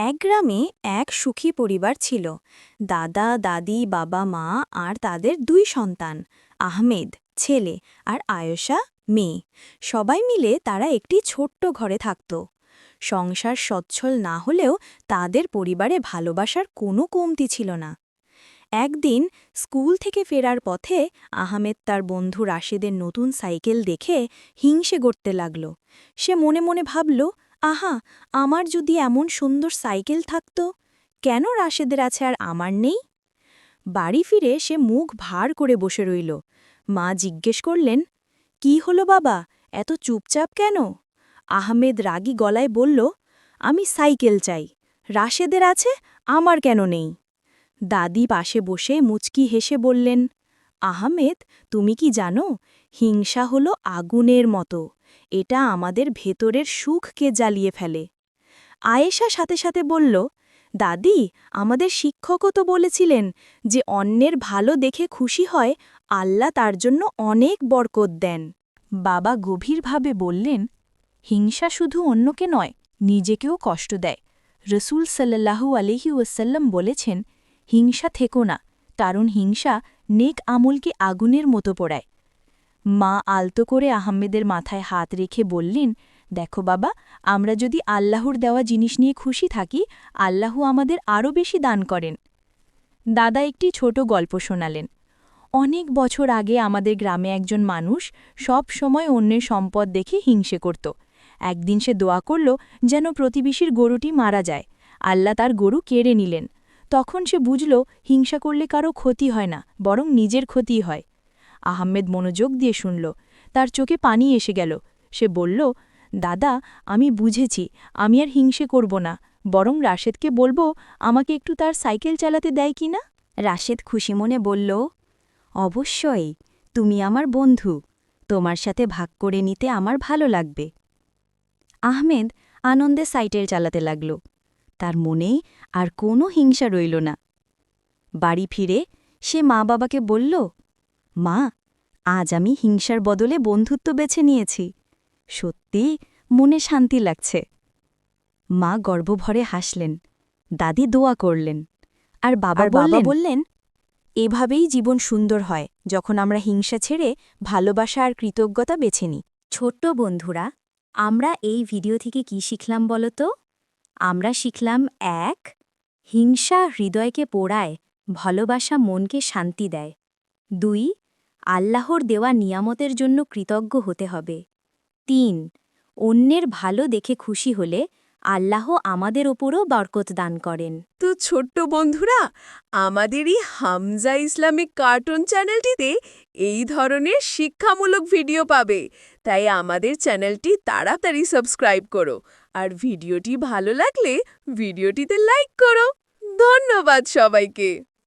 এক গ্রামে এক সুখী পরিবার ছিল। দাদা, দাদি, বাবা, মা আর তাদের দুই সন্তান, আহমেদ, ছেলে আর আয়েশা, মেয়ে। সবাই মিলে তারা একটি ছোট্ট ঘরে থাকত। সংসার সচ্ছল না হলেও তাদের পরিবারে ভালোবাসার কোনো কমতি ছিল না। একদিন স্কুল থেকে ফেরার পথে আহমেদ তার বন্ধু রাশেদের নতুন সাইকেল দেখে হিংসে গড়তে লাগল। সে মনে মনে ভাবল আহা, আমার যদি এমন সুন্দর সাইকেল থাকত, কেন রাশেদের আছে আর আমার নেই? বাড়ি ফিরে সে মুখ ভার করে বসে রইল। মা জিজ্ঞেস করলেন, কি হলো বাবা? এত চুপচাপ কেন? আহমেদ রাগী গলায় বলল, আমি সাইকেল চাই। রাশেদের আছে, আমার কেন নেই? দাদি পাশে বসে মুচকি হেসে বললেন, আহমেদ, তুমি কি জানো? হিংসা হলো আগুনের মতো। এটা আমাদের ভেতরের সুখকে জ্বালিয়ে ফেলে। আয়েশা সাথে সাথে বলল, দাদি, আমাদের শিক্ষকও তো বলেছিলেন যে অন্যের ভালো দেখে খুশি হয়, আল্লাহ তার জন্য অনেক বরকত দেন। বাবা গভীরভাবে বললেন, হিংসা শুধু অন্যকে নয়, নিজেকেও কষ্ট দেয়। রসুল সাল্লাহু আলহি ওয়াসাল্লাম বলেছেন, হিংসা থেকো না, কারণ হিংসা নেক আমলকে আগুনের মতো পোড়ায়। মা আলতো করে আহমেদের মাথায় হাত রেখে বললেন, দেখো বাবা, আমরা যদি আল্লাহর দেওয়া জিনিস নিয়ে খুশি থাকি, আল্লাহ আমাদের আরও বেশি দান করেন। দাদা একটি ছোট গল্প শোনালেন। অনেক বছর আগে আমাদের গ্রামে একজন মানুষ সব সময় অন্যের সম্পদ দেখে হিংসে করত। একদিন সে দোয়া করল যেন প্রতিবেশীর গরুটি মারা যায়। আল্লাহ তার গরু কেড়ে নিলেন। তখন সে বুঝল, হিংসা করলে কারও ক্ষতি হয় না, বরং নিজের ক্ষতি হয়। আহমেদ মনোযোগ দিয়ে শুনল। তার চোখে পানি এসে গেল। সে বলল, দাদা, আমি বুঝেছি, আমি আর হিংসে করব না। বরং রাশেদকে বলব, আমাকে একটু তার সাইকেল চালাতে দেয় কি না? রাশেদ খুশি মনে বলল, অবশ্যই, তুমি আমার বন্ধু। তোমার সাথে ভাগ করে নিতে আমার ভালো লাগবে। আহমেদ আনন্দে সাইটের চালাতে লাগল। তার মনে আর কোনো হিংসা রইল না। বাড়ি ফিরে সে মা বাবাকে বলল মা আজ আমি হিংসার বদলে বন্ধুত্ব বেছে নিয়েছি। সত্যি মনে শান্তি লাগছে। মা গর্বভরে হাসলেন। দাদি দোয়া করলেন। আর বাবার বাবা বললেন এভাবেই জীবন সুন্দর হয় যখন আমরা হিংসা ছেড়ে ভালোবাসা আর কৃতজ্ঞতা বেছে নিই। ছোট্ট বন্ধুরা আমরা এই ভিডিও থেকে কি শিখলাম বলো তো? আমরা শিখলাম এক হিংসা হৃদয়কে পোড়ায় ভালোবাসা মনকে শান্তি দেয়। দুই আল্লাহর দেওয়া নিয়ামতের জন্য কৃতজ্ঞ হতে হবে। তিন, অন্যের ভালো দেখে খুশি হলে আল্লাহ আমাদের ওপরও বরকত দান করেন। তো ছোট্ট বন্ধুরা আমাদের এই হামজা ইসলামিক কার্টুন চ্যানেলটিতে এই ধরনের শিক্ষামূলক ভিডিও পাবে। তাই আমাদের চ্যানেলটি তাড়াতাড়ি সাবস্ক্রাইব করো আর ভিডিওটি ভালো লাগলে ভিডিওটিতে লাইক করো। ধন্যবাদ সবাইকে।